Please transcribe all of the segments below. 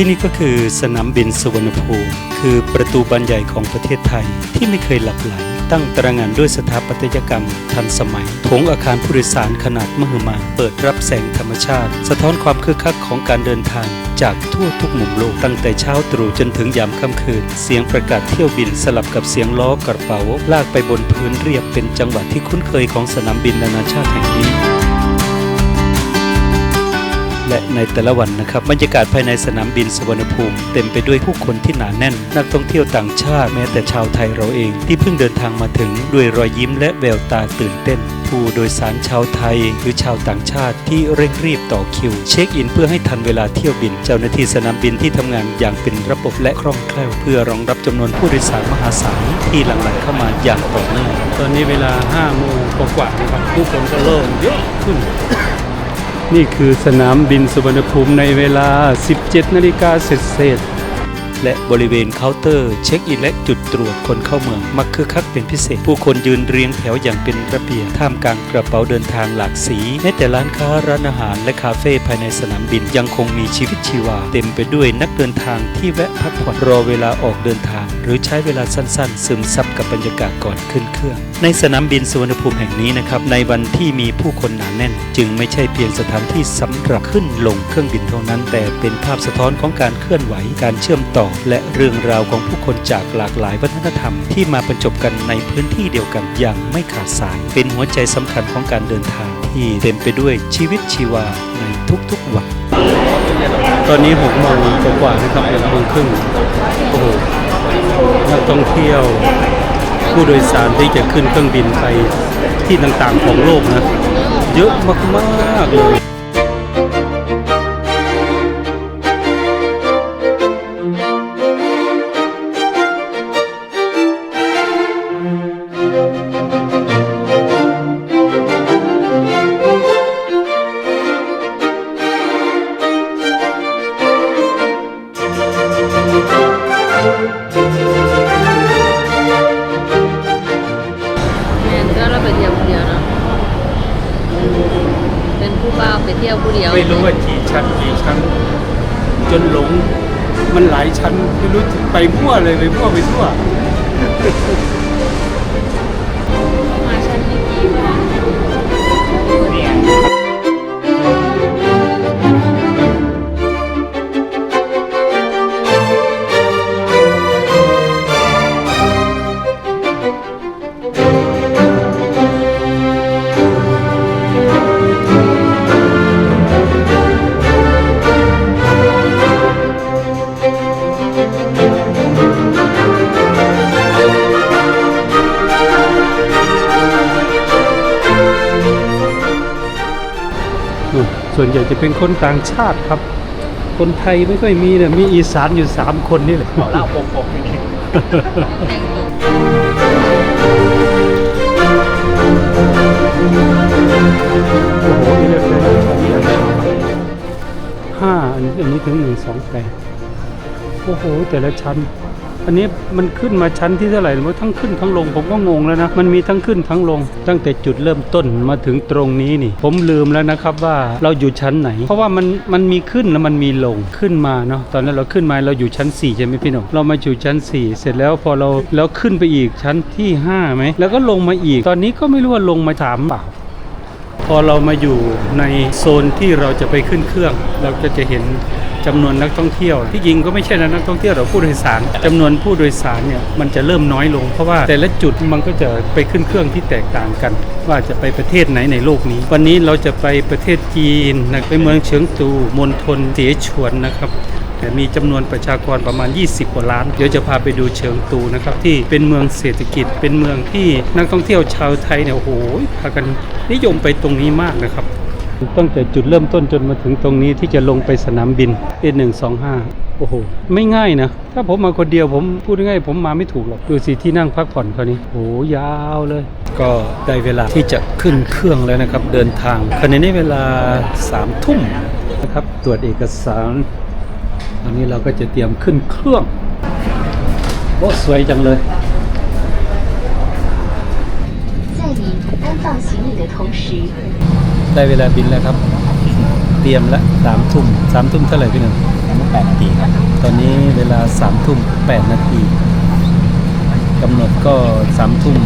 ที่นี่ก็คือสนามบินสุวรรณภูมิคือประตูบานใหญ่ของประเทศไทยที่ไม่เคยหลับไหลตั้งตระงานด้วยสถาปัตยกรรมทันสมัยถงอาคารผู้โดยสารขนาดมหึมาเปิดรับแสงธรรมชาติ สะท้อนความคึกคักของการเดินทาง จากทั่วทุกมุมโลกตั้งแต่เช้าตรู่จนถึงยามค่ำคืน เสียงประกาศเที่ยวบินสลับกับเสียงล้อกระเป๋า ลากไปบนพื้นเรียบเป็นจังหวะที่คุ้นเคยของสนามบินนานาชาติแห่งนี้ และในแต่ละวันนะครับบรรยากาศภายในสนามบินสุวรรณภูมิ เต็มไปด้วยผู้คนที่หนาแน่น นักท่องเที่ยวต่างชาติแม้แต่ชาวไทยเราเอง ที่เพิ่งเดินทางมาถึงด้วยรอยยิ้มและแววตาตื่นเต้น ผู้โดยสารชาวไทย หรือชาวต่างชาติที่เร่งรีบต่อคิว เช็คอินเพื่อให้ทันเวลาเที่ยวบิน เจ้าหน้าที่สนามบินที่ทำงานอย่างเป็นระบบและคล่องแคล่ว เพื่อรองรับจำนวนผู้โดยสารมหาศาลที่หลั่งไหลเข้ามาอย่างต่อเนื่องตอนนี้เวลา5โมงกว่าๆนะครับผู้คนก็เริ่มเยอะขึ้น นี่คือสนามบินสุวรรณภูมิในเวลา 17 นาฬิกาเศษๆ และบริเวณเคาน์เตอร์ เช็คอินและจุดตรวจคนเข้าเมือง มักคึกคักเป็นพิเศษ ผู้คนยืนเรียงแถวอย่างเป็นระเบียบท่ามกลางกระเป๋าเดินทางหลากสีแม้แต่ร้านค้าร้านอาหารและคาเฟ่ภายในสนามบินยังคงมีชีวิตชีวา เต็มไปด้วยนักเดินทางที่แวะพักผ่อนรอเวลาออกเดินทาง หรือใช้เวลาสั้น ๆ ซึมซับกับบรรยากาศก่อนขึ้นเครื่อง ในสนามบินสุวรรณภูมิแห่งนี้นะครับในวันที่มีผู้คนหนาแน่น จึงไม่ใช่เพียงสถานที่สำหรับขึ้นลงเครื่องบินเท่านั้น แต่เป็นภาพสะท้อนของการเคลื่อนไหวการเชื่อมต่อและเรื่องราวของผู้คนจากหลากหลายวัฒนธรรมที่มาบรรจบกันในพื้นที่เดียวกันอย่างไม่ขาดสาย เป็นหัวใจสำคัญของการเดินทางที่เต็มไปด้วยชีวิตชีวาในทุกๆวัน ตอนนี้หกโมงกว่าๆนะครับหกโมงครึ่งโอ้โหนักท่องเที่ยว ผู้โดยสารที่จะขึ้นเครื่องบินไปที่ต่างๆของโลกนะ เยอะมากๆเลย มันหลายชั้นไม่รู้ไปมั่วเลยไปมั่วไปทั่ว ส่วนใหญ่จะเป็นคนต่างชาติครับ คนไทยไม่ค่อยมีเนี่ยมีอีสานอยู่สามคนนี่แหละเล่าปกปกโอ้โหนี่เรียกเลยห้าอันนี้อันนี้ถึงหนึ่งสองแปดโอ้โห แต่ละชั้น อันนี้มันขึ้นมาชั้นที่เท่าไหร่มันทั้งขึ้นทั้งลง ผมก็งงแล้วนะ มันมีทั้งขึ้นทั้งลง ตั้งแต่จุดเริ่มต้นมาถึงตรงนี้นี่ ผมลืมแล้วนะครับว่าเราอยู่ชั้นไหน เพราะว่ามันมันมีขึ้นแล้วมันมีลงขึ้นมาเนาะตอนนั้นเราขึ้นมาเราอยู่ชั้น4ใช่ไหมพี่หนุ่มเรามาอยู่ชั้น 4 เสร็จแล้วพอเราแล้วขึ้นไปอีกชั้นที่5ไหมแล้วก็ลงมาอีก ตอนนี้ก็ไม่รู้ว่าลงมาถามเปล่าพอเรามาอยู่ในโซนที่เราจะไปขึ้นเครื่อง เราก็จะเห็น จำนวนนักท่องเที่ยว ที่จริงก็ไม่ใช่นักท่องเที่ยวหรอกผู้โดยสารจำนวนผู้โดยสารเนี่ยมันจะเริ่มน้อยลง เพราะว่าแต่ละจุดมันก็จะไปขึ้นเครื่องที่แตกต่างกัน ว่าจะไปประเทศไหนในโลกนี้ วันนี้เราจะไปประเทศจีนนะไปเมืองเฉิงตูมณฑลเสฉวนนะครับแต่มีจำนวนประชากรประมาณ 20 กว่าล้าน เดี๋ยวจะพาไปดูเชิงตูนะครับ ที่เป็นเมืองเศรษฐกิจ เป็นเมืองที่นักท่องเที่ยวชาวไทยเนี่ยโอ้โหพากันนิยมไปตรงนี้มากนะครับ ตั้งแต่จุดเริ่มต้นจนมาถึงตรงนี้ที่จะลงไปสนามบิน A125 โอ้โห ไม่ง่ายนะ ถ้าผมมาคนเดียวผมพูดง่ายๆผมมาไม่ถูกหรอก ดูสิที่นั่งพักผ่อนเขานี้โอ้โหยาวเลย ก็ได้เวลาที่จะขึ้นเครื่องแล้วนะครับ เดินทางขณะนี้เวลา3ทุ่มนะครับ ตรวจเอกสาร ตอนนี้เราก็จะเตรียมขึ้นเครื่อง โอ้สวยจังเลย 在你安放行李的同时， ได้เวลาบินแล้วครับ เตรียมละสามทุ่มสามทุ่มเท่าไหร่พี่หนึ่ง8นาทีครับ ตอนนี้เวลาสามทุ่มแปดนาทีกำหนดก็สามทุ่ม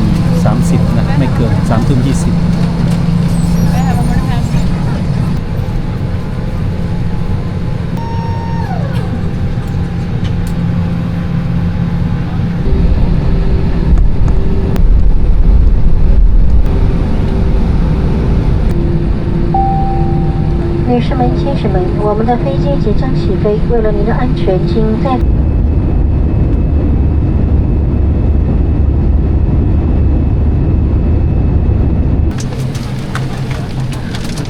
สามสิบนะ ไม่เกินสามทุ่มยี่สิบ 士们、先生们，我们的飞机即将起飞，为了您的安全，请在 ถ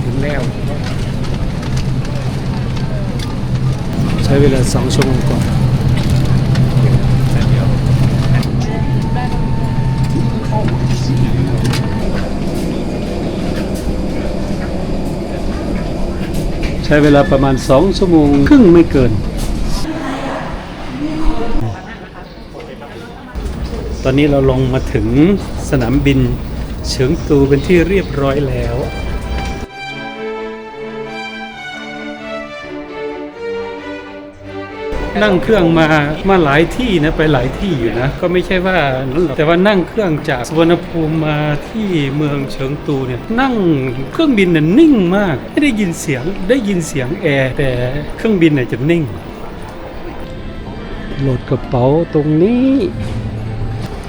ึงแล้ว ใช้เวลาสองชั่วโมงกว่า ช้เวลาประมาณสองชั่วโมงครึ่งไม่เกิน ตอนนี้เราลงมาถึงสนามบินเฉิงตูเป็นที่เรียบร้อยแล้ว นั่งเครื่องมามาหลายที่นะไปหลายที่อยู่นะ ก็ไม่ใช่ว่านั้นหรอกแต่ว่านั่งเครื่องจากสุวรรณภูมิมาที่เมืองเฉิงตูเนี่ยนั่งเครื่องบินเนี่ยนิ่งมาก ไม่ได้ยินเสียงได้ยินเสียงแอร์แต่เครื่องบินเนี่ยจะนิ่งโหลดกระเป๋าตรงนี้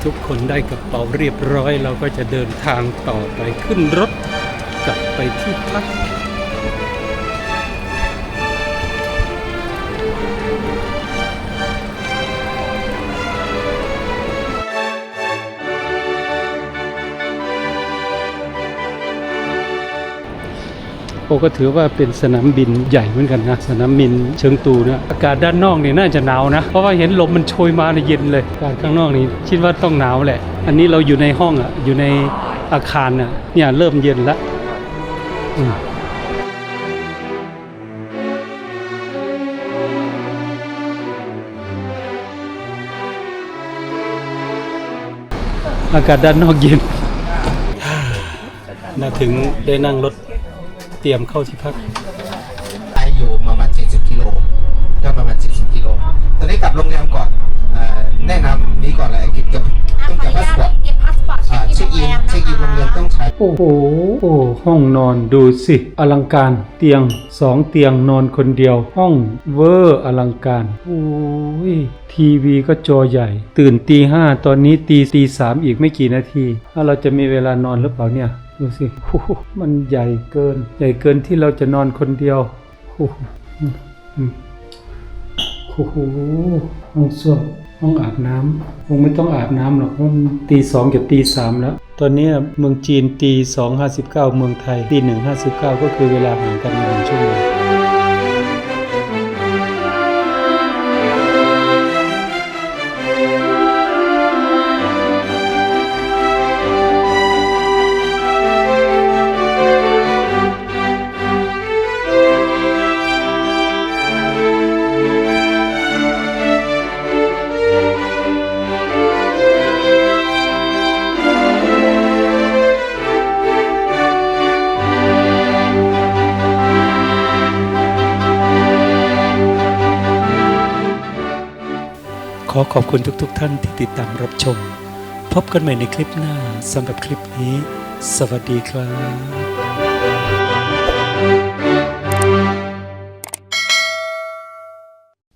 ทุกคนได้กระเป๋าเรียบร้อย เราก็จะเดินทางต่อไปขึ้นรถ กลับไปที่พัก โอ้ก็ถือว่าเป็นสนามบินใหญ่เหมือนกันนะ สนามบินเชิงตูนะอากาศด้านนอกนี่น่าจะหนาวนะ เพราะว่าเห็นลมมันโชยมาในยเย็นเลยอากาศข้างนอกนี่คิดว่าต้องหนาวแหละ อันนี้เราอยู่ในห้องอะอยู่ในอาคารน่ะเนี่ยเริ่มเย็นล้วอืมอากาศด้านนอกเย็นมาถึงได้นั่งรถ เตรียมเข้าที่พักไปอยู่ประมาณ70กิโลก็ประมาณ70กิโลตอนนี้กลับโรงแรมก่อนเอ่อแนะนำนี้ก่อนเลยเก็บต้องเก็บพาสปอร์ตเก็บพาสปอร์ตอ่าเช็คอินเช็คอินโรงแรมต้องใช้โอ้โหโอ้ห้องนอนดูสิอลังการเตียงสองเตียงนอนคนเดียว ห้องเวอร์อลังการโอ้ยทีวีก็จอใหญ่ ตื่นตีห้าตอนนี้ตีตีสามอีกไม่กี่นาทีถ้าเราจะมีเวลานอนหรือเปล่าเนี่ย ดูสิโอ้โหมันใหญ่เกิน ใหญ่เกินที่เราจะนอนคนเดียวโอ้โหห้องส้วมห้องอาบน้ำคงไม่ต้องอาบน้ำหรอกเพราะมันตีสองกับตีสามแล้ว ตอนนี้เมืองจีนตีสองห้าสิบเก้าเมืองไทยตีหนึ่งห้าสิบเก้าก็คือเวลาห่างกันหนึ่งชั่วโมง ขอขอบคุณทุกๆทท่านที่ติดตามรับชม พบกันใหม่ในคลิปหน้าสำหรับคลิปนี้ สวัสดีครับ